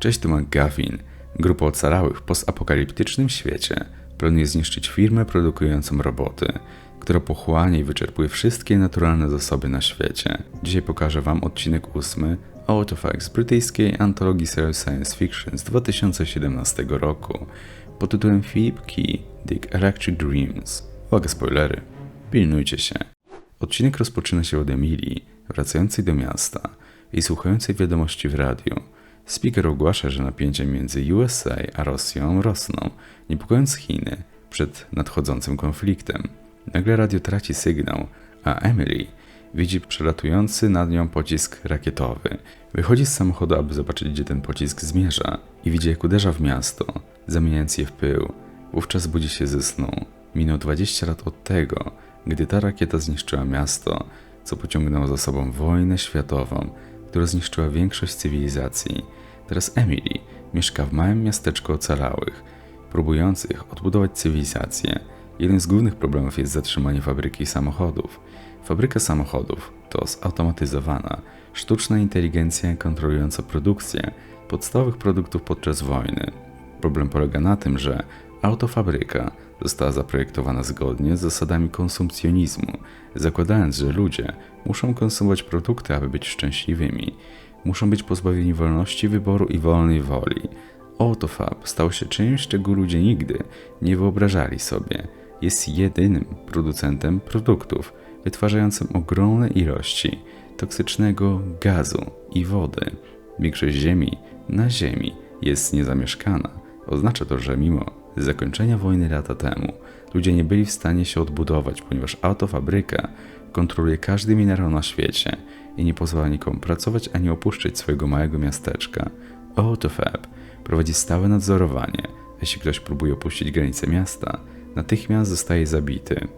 Cześć, tu McGuffin. Grupa ocalałych w postapokaliptycznym świecie planuje zniszczyć firmę produkującą roboty, która pochłania i wyczerpuje wszystkie naturalne zasoby na świecie. Dzisiaj pokażę Wam odcinek ósmy Out of X brytyjskiej antologii serii science fiction z 2017 roku pod tytułem Philip Key Dick Electric Dreams. Uwaga spoilery. Pilnujcie się. Odcinek rozpoczyna się od Emilii, wracającej do miasta i słuchającej wiadomości w radiu. Speaker ogłasza, że napięcia między USA a Rosją rosną, niepokojąc Chiny przed nadchodzącym konfliktem. Nagle radio traci sygnał, a Emily widzi przelatujący nad nią pocisk rakietowy. Wychodzi z samochodu, aby zobaczyć, gdzie ten pocisk zmierza i widzi, jak uderza w miasto, zamieniając je w pył. Wówczas budzi się ze snu. Minął 20 lat od tego, gdy ta rakieta zniszczyła miasto, co pociągnęło za sobą wojnę światową, która zniszczyła większość cywilizacji. Teraz Emily mieszka w małym miasteczku ocalałych, próbujących odbudować cywilizację. Jeden z głównych problemów jest zatrzymanie fabryki samochodów. Fabryka samochodów to zautomatyzowana, sztuczna inteligencja kontrolująca produkcję podstawowych produktów podczas wojny. Problem polega na tym, że autofabryka została zaprojektowana zgodnie z zasadami konsumpcjonizmu, zakładając, że ludzie muszą konsumować produkty, aby być szczęśliwymi. Muszą być pozbawieni wolności wyboru i wolnej woli. Autofab stał się czymś, czego ludzie nigdy nie wyobrażali sobie. Jest jedynym producentem produktów, wytwarzającym ogromne ilości toksycznego gazu i wody. Większość ziemi na Ziemi jest niezamieszkana. Oznacza to, że mimo zakończenia wojny lata temu ludzie nie byli w stanie się odbudować, ponieważ autofabryka kontroluje każdy minerał na świecie i nie pozwala nikomu pracować ani opuszczać swojego małego miasteczka. Autofab prowadzi stałe nadzorowanie. Jeśli ktoś próbuje opuścić granice miasta, natychmiast zostaje zabity.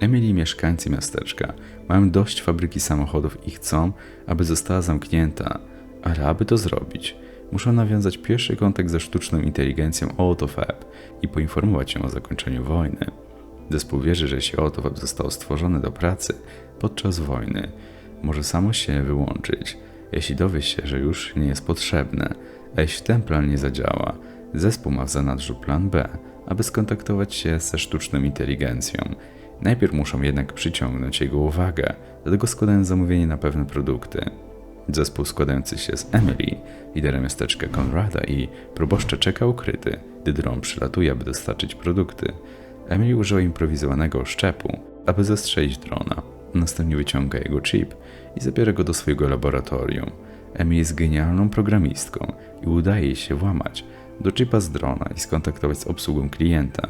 Emily i mieszkańcy miasteczka mają dość fabryki samochodów i chcą, aby została zamknięta, ale aby to zrobić, muszą nawiązać pierwszy kontakt ze sztuczną inteligencją AutoFab i poinformować ją o zakończeniu wojny. Zespół wierzy, że jeśli AutoFab został stworzony do pracy podczas wojny, może samo się wyłączyć, jeśli dowie się, że już nie jest potrzebne, a jeśli ten plan nie zadziała, zespół ma w zanadrzu plan B, aby skontaktować się ze sztuczną inteligencją. Najpierw muszą jednak przyciągnąć jego uwagę, dlatego składają zamówienie na pewne produkty. Zespół składający się z Emily, lidera miasteczka Conrada i proboszcza czeka ukryty, gdy dron przylatuje, aby dostarczyć produkty. Emily używa improwizowanego szczepu, aby zastrzelić drona. Następnie wyciąga jego chip i zabiera go do swojego laboratorium. Emily jest genialną programistką i udaje się włamać do chipa z drona i skontaktować z obsługą klienta.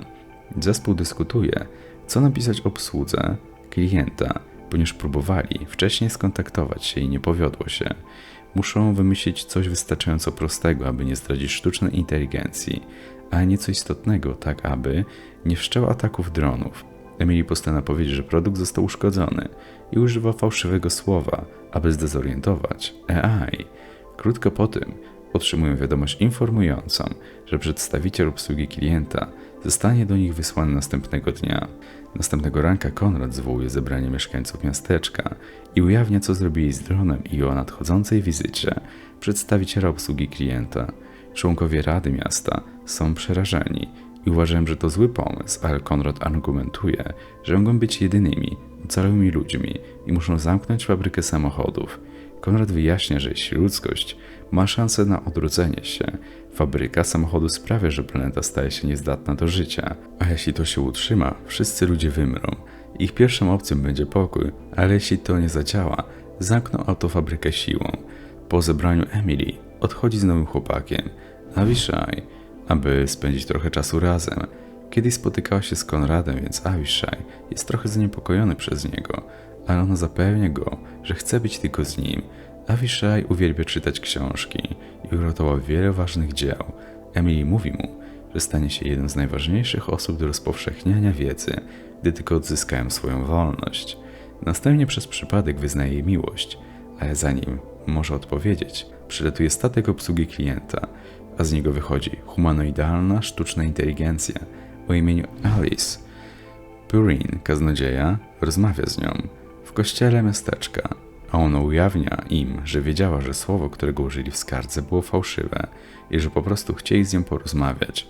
Zespół dyskutuje, co napisać obsłudze klienta, ponieważ próbowali wcześniej skontaktować się i nie powiodło się. Muszą wymyślić coś wystarczająco prostego, aby nie zdradzić sztucznej inteligencji, a nieco istotnego, tak aby nie wszczęła ataków dronów. Emily postanawia powiedzieć, że produkt został uszkodzony i używa fałszywego słowa, aby zdezorientować AI. Krótko po tym otrzymują wiadomość informującą, że przedstawiciel obsługi klienta zostanie do nich wysłany następnego dnia. Następnego ranka Konrad zwołuje zebranie mieszkańców miasteczka i ujawnia, co zrobili z dronem i o nadchodzącej wizycie przedstawiciela obsługi klienta. Członkowie Rady Miasta są przerażeni i uważają, że to zły pomysł, ale Konrad argumentuje, że mogą być jedynymi ocalałymi ludźmi i muszą zamknąć fabrykę samochodów. Konrad wyjaśnia, że jeśli ludzkość ma szansę na odrodzenie się, fabryka samochodu sprawia, że planeta staje się niezdatna do życia, a jeśli to się utrzyma, wszyscy ludzie wymrą. Ich pierwszą opcją będzie pokój, ale jeśli to nie zadziała, zamkną autofabrykę siłą. Po zebraniu Emily odchodzi z nowym chłopakiem, Avishai, aby spędzić trochę czasu razem. Kiedyś spotykała się z Konradem, więc Avishai jest trochę zaniepokojony przez niego, ale ona zapewnia go, że chce być tylko z nim. Avishai uwielbia czytać książki i ugotował wiele ważnych dzieł. Emily mówi mu, że stanie się jedną z najważniejszych osób do rozpowszechniania wiedzy, gdy tylko odzyskają swoją wolność. Następnie przez przypadek wyznaje jej miłość, ale zanim może odpowiedzieć, przylatuje statek obsługi klienta, a z niego wychodzi humanoidalna sztuczna inteligencja o imieniu Alice. Purin, kaznodzieja, rozmawia z nią w kościele miasteczka. A ona ujawnia im, że wiedziała, że słowo, którego użyli w skardze, było fałszywe i że po prostu chcieli z nią porozmawiać.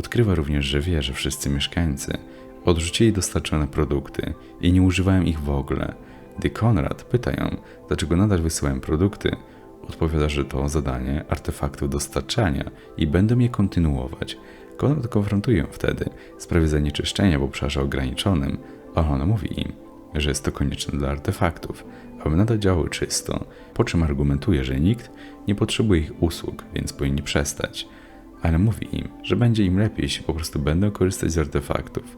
Odkrywa również, że wie, że wszyscy mieszkańcy odrzucili dostarczone produkty i nie używają ich w ogóle. Gdy Konrad pyta ją, dlaczego nadal wysyłają produkty, odpowiada, że to zadanie artefaktów dostarczania i będą je kontynuować. Konrad konfrontuje ją wtedy w sprawie zanieczyszczenia w obszarze ograniczonym, a ona mówi im, że jest to konieczne dla artefaktów, aby nadal działały czysto, po czym argumentuje, że nikt nie potrzebuje ich usług, więc powinni przestać. Ale mówi im, że będzie im lepiej, jeśli po prostu będą korzystać z artefaktów.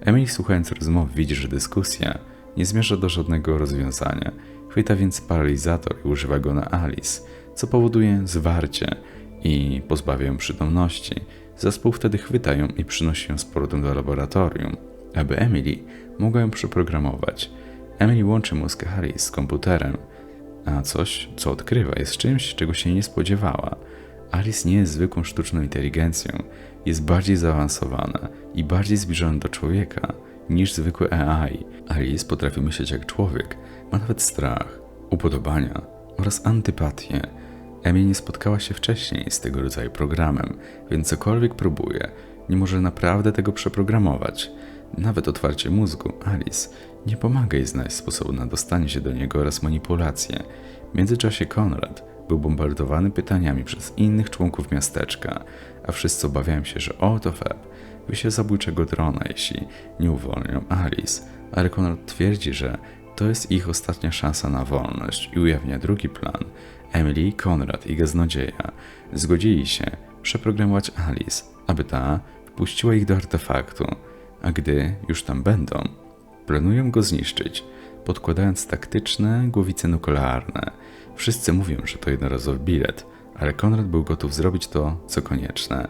Emily słuchając rozmowy widzi, że dyskusja nie zmierza do żadnego rozwiązania. Chwyta więc paralizator i używa go na Alice, co powoduje zwarcie i pozbawia ją przytomności. Zespół wtedy chwyta ją i przynosi ją z powrotem do laboratorium, aby Emily mogła ją przeprogramować. Emily łączy mózg Alice z komputerem, a coś, co odkrywa, jest czymś, czego się nie spodziewała. Alice nie jest zwykłą sztuczną inteligencją, jest bardziej zaawansowana i bardziej zbliżona do człowieka niż zwykły AI. Alice potrafi myśleć jak człowiek, ma nawet strach, upodobania oraz antypatię. Emily nie spotkała się wcześniej z tego rodzaju programem, więc cokolwiek próbuje, nie może naprawdę tego przeprogramować. Nawet otwarcie mózgu Alice nie pomaga jej znaleźć sposobu na dostanie się do niego oraz manipulację. W międzyczasie Konrad był bombardowany pytaniami przez innych członków miasteczka, a wszyscy obawiają się, że oto Feb wyśle zabójczego drona, jeśli nie uwolnią Alice, ale Konrad twierdzi, że to jest ich ostatnia szansa na wolność i ujawnia drugi plan. Emily, Konrad i gaznodzieja zgodzili się przeprogramować Alice, aby ta wpuściła ich do artefaktu, a gdy już tam będą, planują go zniszczyć, podkładając taktyczne głowice nuklearne. Wszyscy mówią, że to jednorazowy bilet, ale Konrad był gotów zrobić to, co konieczne.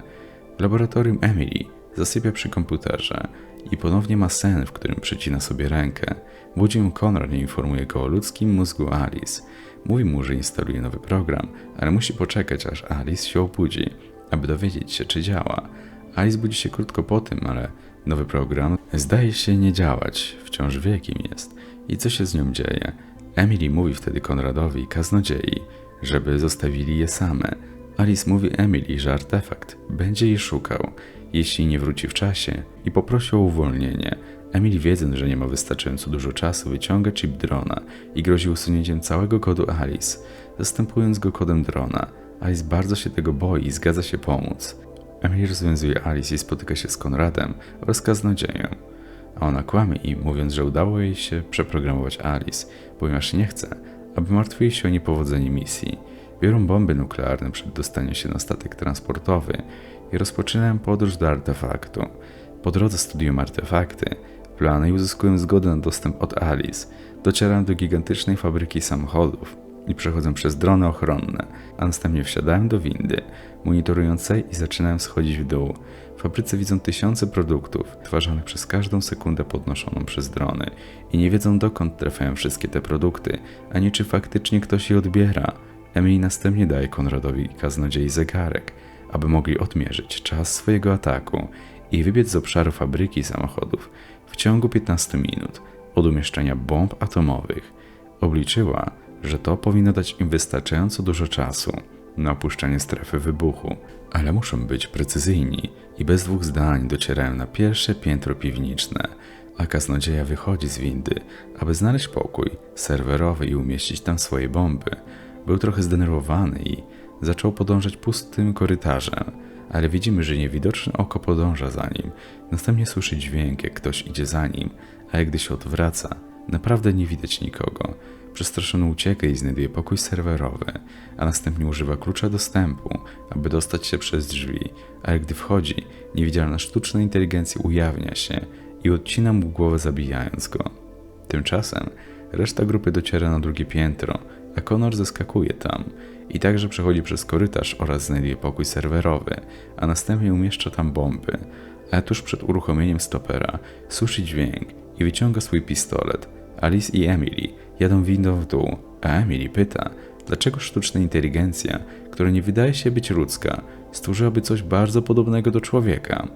Laboratorium Emily zasypia przy komputerze i ponownie ma sen, w którym przecina sobie rękę. Budzi ją Konrad i informuje go o ludzkim mózgu Alice. Mówi mu, że instaluje nowy program, ale musi poczekać, aż Alice się obudzi, aby dowiedzieć się, czy działa. Alice budzi się krótko po tym, ale nowy program zdaje się nie działać. Wciąż wie, kim jest i co się z nią dzieje. Emily mówi wtedy Konradowi i kaznodziei, żeby zostawili je same. Alice mówi Emily, że artefakt będzie jej szukał, jeśli nie wróci w czasie i poprosi o uwolnienie. Emily wiedząc, że nie ma wystarczająco dużo czasu, wyciąga chip drona i grozi usunięciem całego kodu Alice, zastępując go kodem drona. Alice bardzo się tego boi i zgadza się pomóc. Emily rozwiązuje Alice i spotyka się z Konradem oraz kaznodzieją. A ona kłamie im, mówiąc, że udało jej się przeprogramować Alice, ponieważ nie chce, aby martwili się o niepowodzenie misji. Biorą bomby nuklearne przed dostaniem się na statek transportowy i rozpoczynają podróż do artefaktu. Po drodze studiują artefakty, plany i uzyskują zgodę na dostęp od Alice. Docierają do gigantycznej fabryki samochodów i przechodzą przez drony ochronne, a następnie wsiadają do windy monitorującej i zaczynają schodzić w dół. W fabryce widzą tysiące produktów, tworzonych przez każdą sekundę podnoszoną przez drony i nie wiedzą dokąd trafiają wszystkie te produkty, ani czy faktycznie ktoś je odbiera. Emily następnie daje Konradowi kaznodziei zegarek, aby mogli odmierzyć czas swojego ataku i wybiec z obszaru fabryki samochodów w ciągu 15 minut od umieszczenia bomb atomowych. Obliczyła, że to powinno dać im wystarczająco dużo czasu na opuszczenie strefy wybuchu, ale muszą być precyzyjni i bez dwóch zdań docierają na pierwsze piętro piwniczne, a kaznodzieja wychodzi z windy, aby znaleźć pokój serwerowy i umieścić tam swoje bomby. Był trochę zdenerwowany i zaczął podążać pustym korytarzem, ale widzimy, że niewidoczne oko podąża za nim. Następnie słyszy dźwięk, jak ktoś idzie za nim, ale gdy się odwraca, naprawdę nie widać nikogo. Przestraszony ucieka i znajduje pokój serwerowy, a następnie używa klucza dostępu, aby dostać się przez drzwi, ale gdy wchodzi, niewidzialna sztuczna inteligencja ujawnia się i odcina mu głowę zabijając go. Tymczasem reszta grupy dociera na drugie piętro, a Connor zeskakuje tam i także przechodzi przez korytarz oraz znajduje pokój serwerowy, a następnie umieszcza tam bomby, a tuż przed uruchomieniem stopera słyszy dźwięk i wyciąga swój pistolet. Alice i Emily jadą windą w dół, a Emily pyta, dlaczego sztuczna inteligencja, która nie wydaje się być ludzka, stworzyłaby coś bardzo podobnego do człowieka.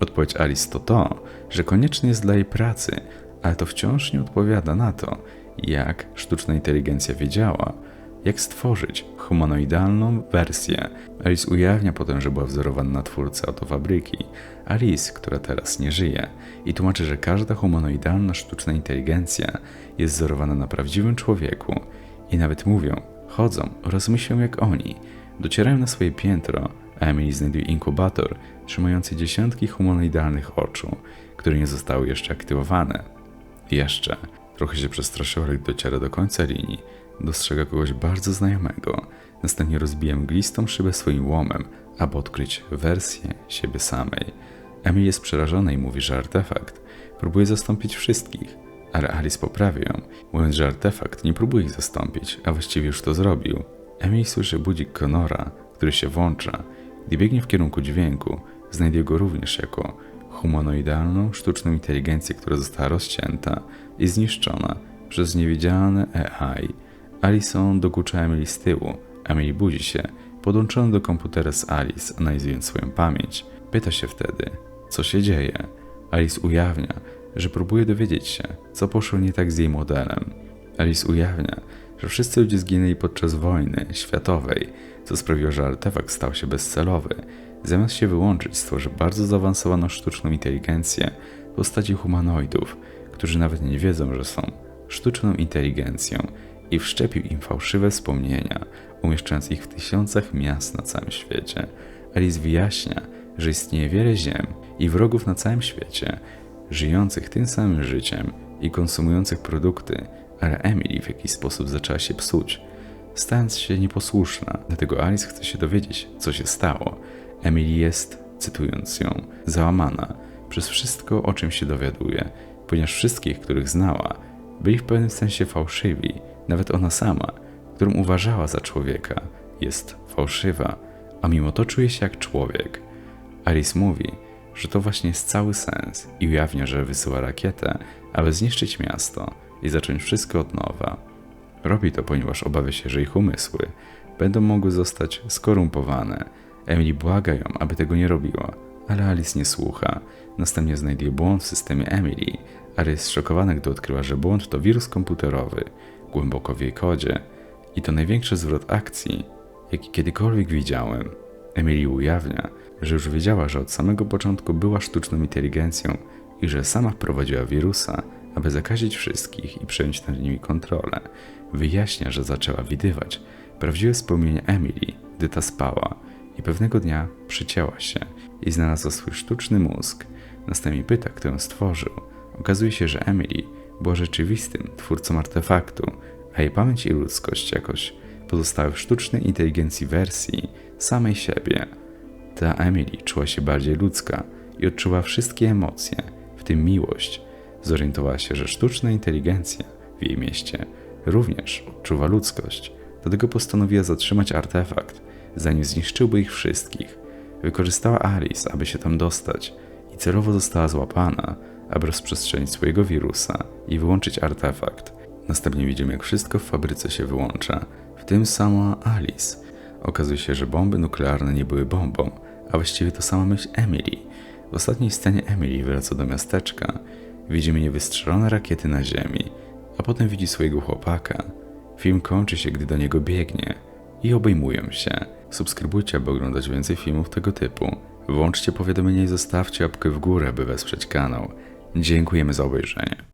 Odpowiedź Alice to to, że konieczny jest dla jej pracy, ale to wciąż nie odpowiada na to, jak sztuczna inteligencja wiedziała, jak stworzyć humanoidalną wersję. Alice ujawnia potem, że była wzorowana na twórcy autofabryki, Alice, która teraz nie żyje, i tłumaczy, że każda humanoidalna sztuczna inteligencja jest wzorowana na prawdziwym człowieku i nawet mówią, chodzą oraz jak oni. Docierają na swoje piętro, a Emily znajduje inkubator trzymający dziesiątki humanoidalnych oczu, które nie zostały jeszcze aktywowane. Jeszcze. Trochę się przestraszyła, ale dociera do końca linii, dostrzega kogoś bardzo znajomego. Następnie rozbija mglistą szybę swoim łomem, aby odkryć wersję siebie samej. Emily jest przerażona i mówi, że artefakt próbuje zastąpić wszystkich, ale Alice poprawia ją, mówiąc, że artefakt nie próbuje ich zastąpić, a właściwie już to zrobił. Emily słyszy budzik Conora, który się włącza. Gdy biegnie w kierunku dźwięku, znajduje go również jako humanoidalną, sztuczną inteligencję, która została rozcięta i zniszczona przez niewidzialne AI. Alison dokucza Emily z tyłu. Emily budzi się, podłączona do komputera z Alice, analizując swoją pamięć. Pyta się wtedy, co się dzieje. Alice ujawnia, że próbuje dowiedzieć się, co poszło nie tak z jej modelem. Alice ujawnia, że wszyscy ludzie zginęli podczas wojny światowej, co sprawiło, że artefakt stał się bezcelowy. Zamiast się wyłączyć, stworzy bardzo zaawansowaną sztuczną inteligencję w postaci humanoidów, którzy nawet nie wiedzą, że są sztuczną inteligencją i wszczepił im fałszywe wspomnienia, umieszczając ich w tysiącach miast na całym świecie. Alice wyjaśnia, że istnieje wiele ziem i wrogów na całym świecie, żyjących tym samym życiem i konsumujących produkty, ale Emily w jakiś sposób zaczęła się psuć, stając się nieposłuszna. Dlatego Alice chce się dowiedzieć, co się stało. Emily jest, cytując ją, załamana przez wszystko, o czym się dowiaduje, ponieważ wszystkich, których znała, byli w pewnym sensie fałszywi. Nawet ona sama, którą uważała za człowieka, jest fałszywa, a mimo to czuje się jak człowiek. Alice mówi, że to właśnie jest cały sens i ujawnia, że wysyła rakietę, aby zniszczyć miasto i zacząć wszystko od nowa. Robi to, ponieważ obawia się, że ich umysły będą mogły zostać skorumpowane. Emily błaga ją, aby tego nie robiła, ale Alice nie słucha. Następnie znajduje błąd w systemie Emily, ale jest zszokowana, gdy odkryła, że błąd to wirus komputerowy, głęboko w jej kodzie. I to największy zwrot akcji, jaki kiedykolwiek widziałem. Emily ujawnia, że już wiedziała, że od samego początku była sztuczną inteligencją i że sama wprowadziła wirusa, aby zakazić wszystkich i przejąć nad nimi kontrolę. Wyjaśnia, że zaczęła widywać prawdziwe wspomnienia Emily, gdy ta spała i pewnego dnia przycięła się i znalazła swój sztuczny mózg. Następnie pyta, kto ją stworzył. Okazuje się, że Emily była rzeczywistym twórcą artefaktu, a jej pamięć i ludzkość jakoś pozostały w sztucznej inteligencji wersji samej siebie. Ta Emily czuła się bardziej ludzka i odczuła wszystkie emocje, w tym miłość. Zorientowała się, że sztuczna inteligencja w jej mieście również odczuwa ludzkość, dlatego postanowiła zatrzymać artefakt, zanim zniszczyłby ich wszystkich. Wykorzystała Alice, aby się tam dostać i celowo została złapana, aby rozprzestrzenić swojego wirusa i wyłączyć artefakt. Następnie widzimy, jak wszystko w fabryce się wyłącza, w tym sama Alice. Okazuje się, że bomby nuklearne nie były bombą, a właściwie to sama myśl Emily. W ostatniej scenie Emily wraca do miasteczka. Widzimy niewystrzelone rakiety na ziemi, a potem widzi swojego chłopaka. Film kończy się, gdy do niego biegnie i obejmują się. Subskrybujcie, aby oglądać więcej filmów tego typu. Włączcie powiadomienia i zostawcie łapkę w górę, by wesprzeć kanał. Dziękujemy za obejrzenie.